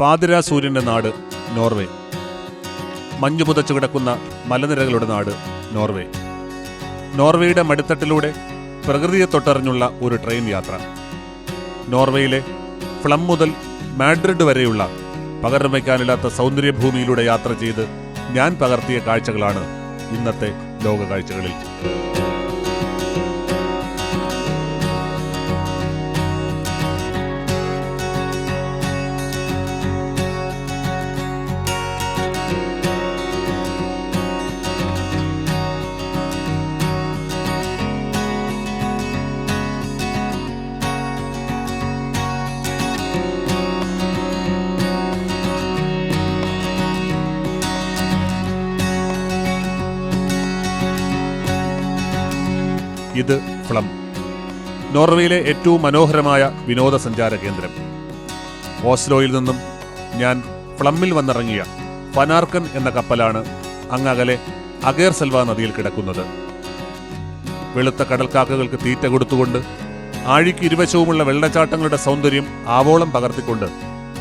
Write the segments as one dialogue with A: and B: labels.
A: പാതിരാ സൂര്യന്റെ നാട് നോർവേ. മഞ്ഞു പുതച്ചു കിടക്കുന്ന മലനിരകളുടെ നാട് നോർവേ. നോർവേയുടെ മടിത്തട്ടിലൂടെ പ്രകൃതിയെ തൊട്ടറിഞ്ഞുള്ള ഒരു ട്രെയിൻ യാത്ര. നോർവേയിലെ ഫ്ലം മുതൽ മാഡ്രിഡ് വരെയുള്ള പകരം വയ്ക്കാനില്ലാത്ത സൗന്ദര്യഭൂമിയിലൂടെ യാത്ര ചെയ്ത് ഞാൻ പകർത്തിയ കാഴ്ചകളാണ് ഇന്നത്തെ ലോക കാഴ്ചകളിൽ ഇത് ഫ്ലം നോർവേയിലെ ഏറ്റവും മനോഹരമായ വിനോദസഞ്ചാര കേന്ദ്രം. ഓസ്ലോയിൽ നിന്നും ഞാൻ ഫ്ലമ്മിൽ വന്നിറങ്ങിയ പനാർക്കൻ എന്ന കപ്പലാണ് അങ്ങകലെ അഗേർ സെൽവ നദിയിൽ കിടക്കുന്നത്. വെളുത്ത കടൽക്കാക്കകൾക്ക് തീറ്റ കൊടുത്തുകൊണ്ട് ആഴിക്ക് ഇരുവശവുമുള്ള വെള്ളച്ചാട്ടങ്ങളുടെ സൗന്ദര്യം ആവോളം പകർത്തിക്കൊണ്ട്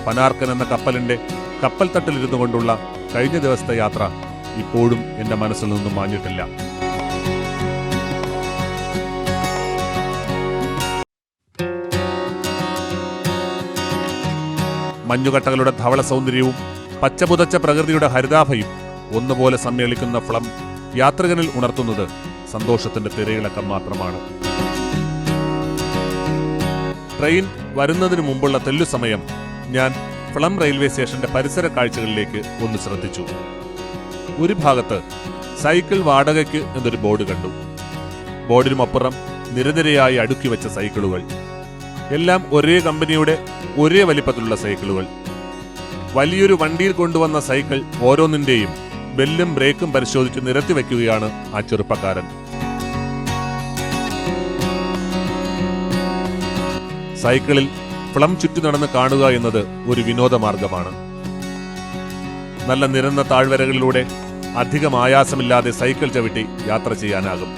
A: പനാർക്കൻ എന്ന കപ്പലിന്റെ കപ്പൽ തട്ടിലിരുന്നു കൊണ്ടുള്ള കഴിഞ്ഞ ദിവസത്തെ യാത്ര ഇപ്പോഴും എന്റെ മനസ്സിൽ നിന്നും മാഞ്ഞിട്ടില്ല. മഞ്ഞുകട്ടകളുടെ ധവള സൗന്ദര്യവും പച്ചപുതച്ച പ്രകൃതിയുടെ ഹരിതാഭയും ഒന്നുപോലെ സമ്മേളിക്കുന്ന ഫ്ലം യാത്രികനിൽ ഉണർത്തുന്നത് സന്തോഷത്തിന്റെ തിരയിളക്കം മാത്രമാണ്. ട്രെയിൻ വരുന്നതിന് മുമ്പുള്ള തെല്ലു സമയം ഞാൻ ഫ്ലം റെയിൽവേ സ്റ്റേഷന്റെ പരിസര കാഴ്ചകളിലേക്ക് ഒന്ന് ശ്രദ്ധിച്ചു. ഒരു ഭാഗത്ത് സൈക്കിൾ വാടകയ്ക്ക് എന്നൊരു ബോർഡ് കണ്ടു. ബോർഡിനുമപ്പുറം നിരനിരയായി അടുക്കി വെച്ച സൈക്കിളുകൾ. എല്ലാം ഒരേ കമ്പനിയുടെ ഒരേ വലിപ്പത്തിലുള്ള സൈക്കിളുകൾ. വലിയൊരു വണ്ടിയിൽ കൊണ്ടുവന്ന സൈക്കിൾ ഓരോന്നിന്റെയും ബെല്ലും ബ്രേക്കും പരിശോധിച്ച് നിരത്തി വയ്ക്കുകയാണ് ആ ചെറുപ്പക്കാരൻ. സൈക്കിളിൽ ഫ്ലം ചുറ്റി നടന്ന് കാണുക എന്നത് ഒരു വിനോദമാർഗമാണ് നല്ല നിരന്ന താഴ്വരകളിലൂടെ അധികം ആയാസമില്ലാതെ സൈക്കിൾ ചവിട്ടി യാത്ര ചെയ്യാനാകും.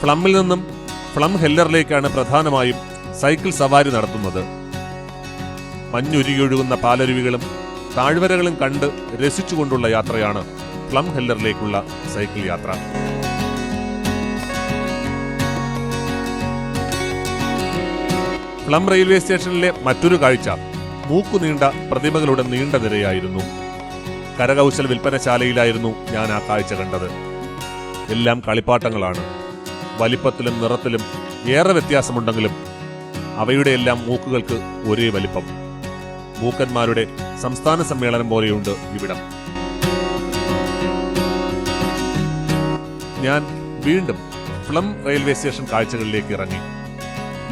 A: ഫ്ലമ്മിൽ നിന്നും ഫ്ലം ഹെല്ലറിലേക്കാണ് പ്രധാനമായും സൈക്കിൾ സവാരി നടത്തുന്നത്. മഞ്ഞുരുകിയൊഴുകുന്ന പാലരുവികളും താഴ്വരകളും കണ്ട് രസിച്ചുകൊണ്ടുള്ള യാത്രയാണ് പ്ലം ഹെല്ലറിലേക്കുള്ള സൈക്കിൾ യാത്ര. പ്ലം റെയിൽവേ സ്റ്റേഷനിലെ മറ്റൊരു കാഴ്ച മൂക്കുനീണ്ട പ്രതിമകളുടെ നീണ്ട നിരയായിരുന്നു. കരകൗശല വിൽപ്പനശാലയിലായിരുന്നു ഞാൻ ആ കാഴ്ച കണ്ടത്. എല്ലാം കളിപ്പാട്ടങ്ങളാണ്. വലിപ്പത്തിലും നിറത്തിലും ഏറെ വ്യത്യാസമുണ്ടെങ്കിലും അവയുടെ എല്ലാം മൂക്കുകൾക്ക് ഒരേ വലിപ്പം. മൂക്കന്മാരുടെ സംസ്ഥാന സമ്മേളനം പോലെയുണ്ട് ഇവിടം. ഞാൻ വീണ്ടും ഫ്ലം റെയിൽവേ സ്റ്റേഷൻ കാഴ്ചകളിലേക്ക് ഇറങ്ങി.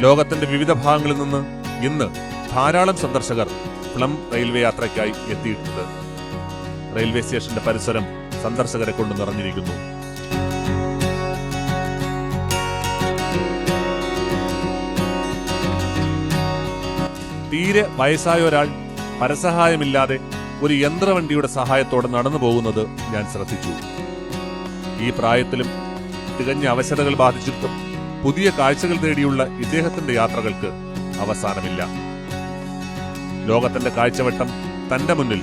A: ലോകത്തിന്റെ വിവിധ ഭാഗങ്ങളിൽ നിന്ന് ഇന്ന് ധാരാളം സന്ദർശകർ ഫ്ലം റെയിൽവേ യാത്രയ്ക്കായി എത്തിയിട്ടുണ്ട്. റെയിൽവേ സ്റ്റേഷന്റെ പരിസരം സന്ദർശകരെ കൊണ്ട് നിറഞ്ഞിരിക്കുന്നു. തീരെ വയസ്സായ ഒരാൾ പരസഹായമില്ലാതെ ഒരു യന്ത്രവണ്ടിയുടെ സഹായത്തോടെ നടന്നു പോകുന്നത് ഞാൻ ശ്രദ്ധിച്ചു. ഈ പ്രായത്തിലും തികഞ്ഞ അവശതകൾ ബാധിച്ചിട്ടും പുതിയ കാഴ്ചകൾ തേടിയുള്ള ഇദ്ദേഹത്തിന്റെ യാത്രകൾക്ക് അവസാനമില്ല. ലോകത്തിന്റെ കാഴ്ചവട്ടം തന്റെ മുന്നിൽ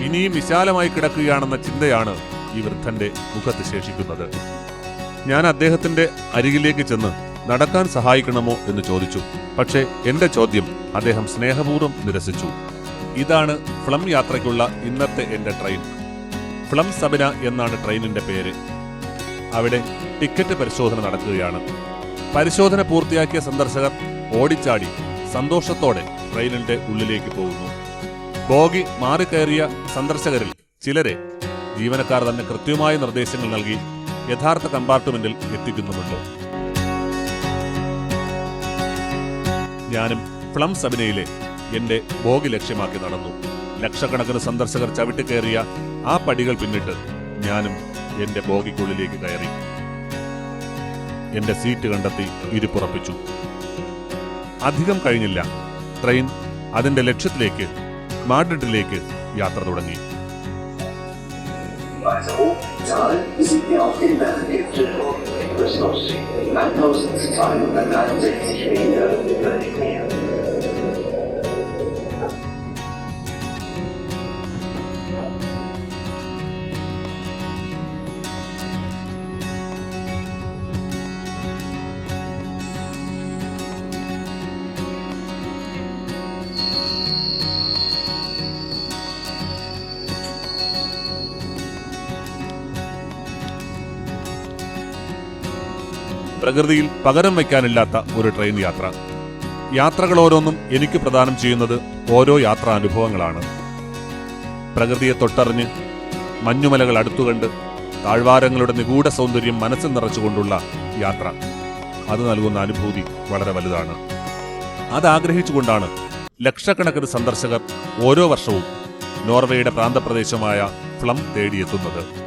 A: ഇനിയും വിശാലമായി കിടക്കുകയാണെന്ന ചിന്തയാണ് ഈ വൃദ്ധന്റെ മുഖത്ത് ശേഷിക്കുന്നത്. ഞാൻ അദ്ദേഹത്തിന്റെ അരികിലേക്ക് ചെന്ന് നടക്കാൻ സഹായിക്കണമോ എന്ന് ചോദിച്ചു. പക്ഷേ എന്റെ ചോദ്യം അദ്ദേഹം സ്നേഹപൂർവം നിരസിച്ചു. ഇതാണ് ഫ്ലം യാത്രയ്ക്കുള്ള ഇന്നത്തെ എന്റെ ട്രെയിൻ. ഫ്ലം സബിന എന്നാണ് ട്രെയിനിന്റെ പേര്. അവിടെ ടിക്കറ്റ് പരിശോധന നടക്കുകയാണ്. പരിശോധന പൂർത്തിയാക്കിയ സന്ദർശകർ ഓടിച്ചാടി സന്തോഷത്തോടെ ട്രെയിനിന്റെ ഉള്ളിലേക്ക് പോകുന്നു. ബോഗി മാറിക്കയറിയ സന്ദർശകരിൽ ചിലരെ ജീവനക്കാർ തന്നെ കൃത്യമായ നിർദ്ദേശങ്ങൾ നൽകി യഥാർത്ഥ കമ്പാർട്ട്മെന്റിൽ എത്തിക്കുന്നുമുണ്ട്. ഞാനും ഫ്ലം സബിനയിലെ എന്റെ ബോഗി ലക്ഷ്യമാക്കി നടന്നു. ലക്ഷക്കണക്കിന് സന്ദർശകർ ചവിട്ടിക്കയറിയ ആ പടികൾ പിന്നിട്ട് ഞാനും എന്റെ ബോഗിക്കുള്ളിലേക്ക് കയറി. എന്റെ സീറ്റ് കണ്ടെത്തി ഇരുപ്പുറപ്പിച്ചു അധികം കഴിഞ്ഞില്ല. ട്രെയിൻ അതിന്റെ ലക്ഷ്യത്തിലേക്ക് മാഡ്രിഡിലേക്ക് യാത്ര തുടങ്ങി.
B: Christoph, 1263 Meter über dem Meer.
A: പ്രകൃതിയിൽ പകരം വയ്ക്കാനില്ലാത്ത ഒരു ട്രെയിൻ യാത്ര. യാത്രകൾ ഓരോന്നും എനിക്ക് പ്രദാനം ചെയ്യുന്നത് ഓരോ യാത്രാ അനുഭവങ്ങളാണ് പ്രകൃതിയെ തൊട്ടറിഞ്ഞ് മഞ്ഞുമലകൾ അടുത്തുകണ്ട് താഴ്വാരങ്ങളുടെ നിഗൂഢ സൗന്ദര്യം മനസ്സിൽ നിറച്ചുകൊണ്ടുള്ള യാത്ര. അത് നൽകുന്ന അനുഭൂതി വളരെ വലുതാണ്. അത് ആഗ്രഹിച്ചുകൊണ്ടാണ് ലക്ഷക്കണക്കിന് സന്ദർശകർ ഓരോ വർഷവും നോർവേയുടെ പ്രാന്തപ്രദേശമായ ഫ്ലം തേടിയെത്തുന്നത്.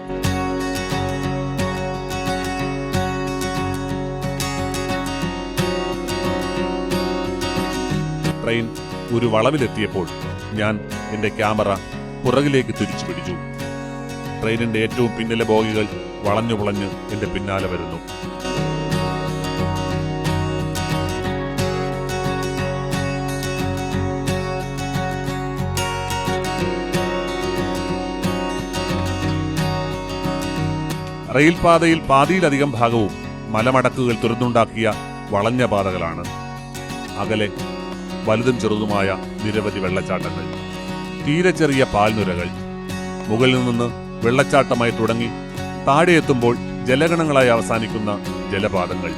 A: ട്രെയിൻ ഒരു വളവിലെത്തിയപ്പോൾ ഞാൻ എന്റെ ക്യാമറ പുറകിലേക്ക് തിരിച്ചു പിടിച്ചു. ട്രെയിനിന്റെ ഏറ്റവും പിന്നിലെ ബോഗികൾ വളഞ്ഞു പുളഞ്ഞ് എന്റെ പിന്നാലെ വരുന്നു. റെയിൽപാതയിൽ പാതിയിലധികം ഭാഗവും മലമടക്കുകൾ തുറന്നുണ്ടാക്കിയ വളഞ്ഞ പാതകളാണ്. അകലെ വലുതും ചെറുതുമായ നിരവധി വെള്ളച്ചാട്ടങ്ങൾ. തീരെ ചെറിയ പാൽനുരകൾ. മുകളിൽ നിന്ന് വെള്ളച്ചാട്ടമായി തുടങ്ങി താഴെ എത്തുമ്പോൾ ജലഗണങ്ങളായി അവസാനിക്കുന്ന ജലപാതങ്ങൾ.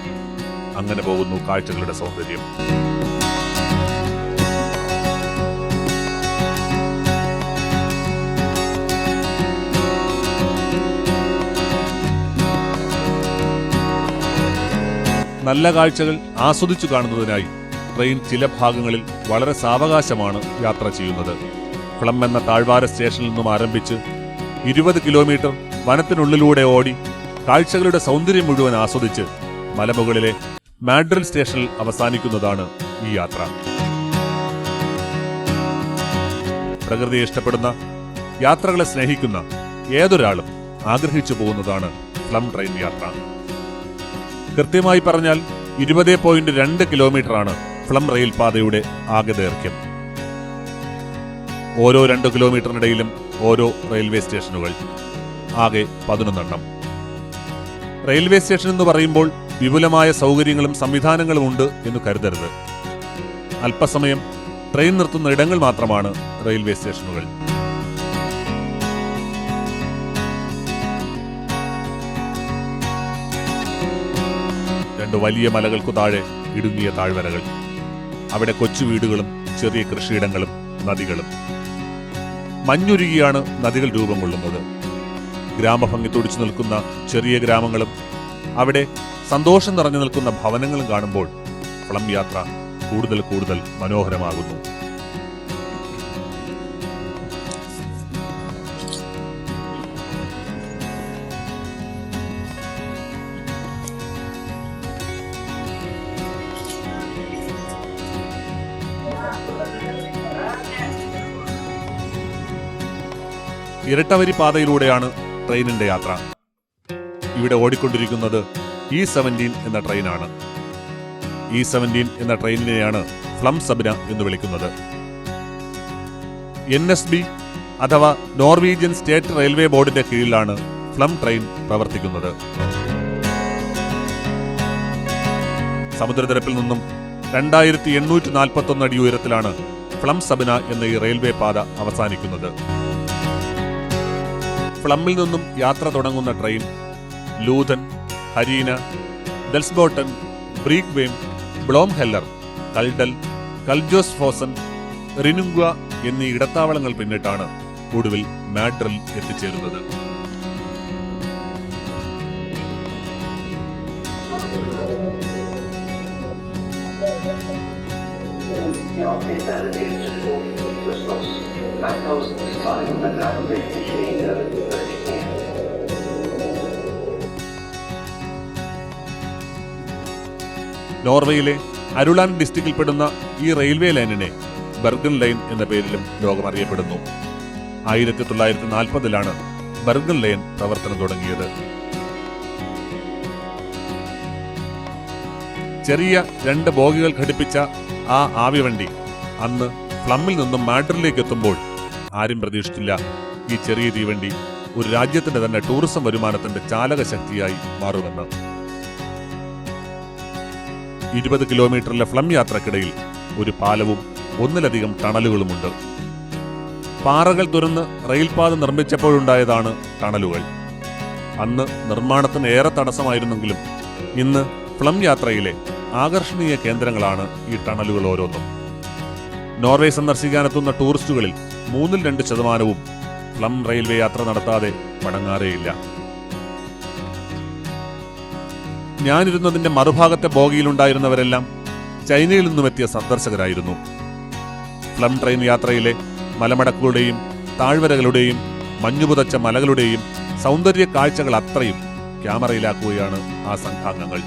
A: അങ്ങനെ പോകുന്നു കാഴ്ചകളുടെ സൗന്ദര്യം. നല്ല കാഴ്ചകൾ ആസ്വദിച്ചു കാണുന്നതിനായി ട്രെയിൻ ചില ഭാഗങ്ങളിൽ വളരെ സാവകാശമാണ് യാത്ര ചെയ്യുന്നത്. കുളം എന്ന താഴ്വാര സ്റ്റേഷനിൽ നിന്നും ആരംഭിച്ച് ഇരുപത് കിലോമീറ്റർ വനത്തിനുള്ളിലൂടെ ഓടി കാഴ്ചകളുടെ സൗന്ദര്യം മുഴുവൻ ആസ്വദിച്ച് മലമുകളിലെ മാഡ്രിൽ സ്റ്റേഷനിൽ അവസാനിക്കുന്നതാണ് ഈ യാത്ര. പ്രകൃതിയെ ഇഷ്ടപ്പെടുന്ന യാത്രകളെ സ്നേഹിക്കുന്ന ഏതൊരാളും ആഗ്രഹിച്ചു പോകുന്നതാണ് ഫ്ലം ട്രെയിൻ യാത്ര. കൃത്യമായി പറഞ്ഞാൽ ഇരുപത് പോയിന്റ് രണ്ട് കിലോമീറ്ററാണ് ഫ്ലം റെയിൽപാതയുടെ ആകെ ദൈർഘ്യം ഓരോ രണ്ട് കിലോമീറ്ററിനിടയിലും ഓരോ റെയിൽവേ സ്റ്റേഷനുകൾ ആകെ പതിനൊന്നെണ്ണം. റെയിൽവേ സ്റ്റേഷൻ എന്ന് പറയുമ്പോൾ വിപുലമായ സൗകര്യങ്ങളും സംവിധാനങ്ങളും ഉണ്ട് എന്ന് കരുതരുത്. അല്പസമയം ട്രെയിൻ നിർത്തുന്ന ഇടങ്ങൾ മാത്രമാണ് റെയിൽവേ സ്റ്റേഷനുകൾ. രണ്ട് വലിയ മലകൾക്കു താഴെ ഇടുങ്ങിയ താഴ്വരകൾ. അവിടെ കൊച്ചു വീടുകളും ചെറിയ കൃഷിയിടങ്ങളും നദികളും. മഞ്ഞുരുകിയാണ് നദികൾ രൂപം കൊള്ളുന്നത്. ഗ്രാമഭംഗി തുടിച്ചു നിൽക്കുന്ന ചെറിയ ഗ്രാമങ്ങളും അവിടെ സന്തോഷം നിറഞ്ഞു നിൽക്കുന്ന ഭവനങ്ങളും കാണുമ്പോൾ ഫ്ലം യാത്ര കൂടുതൽ കൂടുതൽ മനോഹരമാകുന്നു. ഇരട്ടവരി പാതയിലൂടെയാണ് ട്രെയിനിന്റെ യാത്ര. ഇവിടെ ഓടിക്കൊണ്ടിരിക്കുന്നത് ഇ സെവന്റീൻ എന്ന ട്രെയിനാണ്. ഇ സെവന്റീൻ എന്ന ട്രെയിനിനെയാണ് ഫ്ലം സബിന എന്ന് വിളിക്കുന്നത്. എൻ എസ് ബി അഥവാ നോർവീജിയൻ സ്റ്റേറ്റ് റെയിൽവേ ബോർഡിന്റെ കീഴിലാണ് ഫ്ലം ട്രെയിൻ പ്രവർത്തിക്കുന്നത്. സമുദ്രനിരപ്പിൽ നിന്നും രണ്ടായിരത്തി എണ്ണൂറ്റി നാൽപ്പത്തി ഒന്ന് അടി ഉയരത്തിലാണ് ഫ്ലം സബിന എന്ന ഈ റെയിൽവേ പാത അവസാനിക്കുന്നത്. ഫ്ലമ്മിൽ നിന്നും യാത്ര തുടങ്ങുന്ന ട്രെയിൻ ലൂതൻ ഹരീന ഡെൽസ്ബോട്ടൺ ബ്രീക്വേം ബ്ലോംഹെല്ലർ കൽഡൽ കൽജോസ് ഫോസൻ റിനുങ്വ എന്നീ ഇടത്താവളങ്ങൾ പിന്നിട്ടാണ് ഒടുവിൽ മാഡ്രിൽ എത്തിച്ചേരുന്നത്.
B: Jag hittade till förstås 1550 kilometer
A: നോർവേയിലെ അരുളാൻ ഡിസ്ട്രിക്റ്റിൽപ്പെടുന്ന ഈ റെയിൽവേ ലൈനിനെ ബർഗൻ ലൈൻ എന്ന പേരിലും ലോകം അറിയപ്പെടുന്നു ആയിരത്തി തൊള്ളായിരത്തി നാൽപ്പതിലാണ് ബർഗൻ ലൈൻ പ്രവർത്തനം തുടങ്ങിയത്. ചെറിയ രണ്ട് ബോഗികൾ ഘടിപ്പിച്ച ആ ആവിവണ്ടി അന്ന് ഫ്ലമ്മിൽ നിന്നും മാഡ്രിലേക്ക് എത്തുമ്പോൾ ആരും പ്രതീക്ഷിച്ചില്ല. ഈ ചെറിയ തീവണ്ടി ഒരു രാജ്യത്തിന്റെ തന്നെ ടൂറിസം വരുമാനത്തിന്റെ ചാലകശക്തിയായി മാറുമെന്ന്. ഇരുപത് കിലോമീറ്ററിലെ ഫ്ലം യാത്രക്കിടയിൽ ഒരു പാലവും ഒന്നിലധികം ടണലുകളുമുണ്ട്. പാറകൾ തുറന്ന് റെയിൽപാത നിർമ്മിച്ചപ്പോഴുണ്ടായതാണ് ടണലുകൾ. അന്ന് നിർമ്മാണത്തിന് ഏറെ തടസ്സമായിരുന്നെങ്കിലും ഇന്ന് ഫ്ലം യാത്രയിലെ ആകർഷണീയ കേന്ദ്രങ്ങളാണ് ഈ ടണലുകൾ ഓരോന്നും. നോർവേ സന്ദർശിക്കാനെത്തുന്ന ടൂറിസ്റ്റുകളിൽ മൂന്നിൽ രണ്ട് ശതമാനവും ഫ്ലം റെയിൽവേ യാത്ര നടത്താതെ മടങ്ങാറേയില്ല. ഞാനിരുന്നതിന്റെ മറുഭാഗത്തെ ബോഗിയിലുണ്ടായിരുന്നവരെല്ലാം ചൈനയിൽ നിന്നുമെത്തിയ സന്ദർശകരായിരുന്നു. ഫ്ലം ട്രെയിൻ യാത്രയിലെ മലമടക്കുകളുടെയും താഴ്വരകളുടെയും മഞ്ഞുപുതച്ച മലകളുടെയും സൗന്ദര്യ കാഴ്ചകൾ അത്രയും ക്യാമറയിലാക്കുകയാണ് ആ സംഘാംഗങ്ങൾ.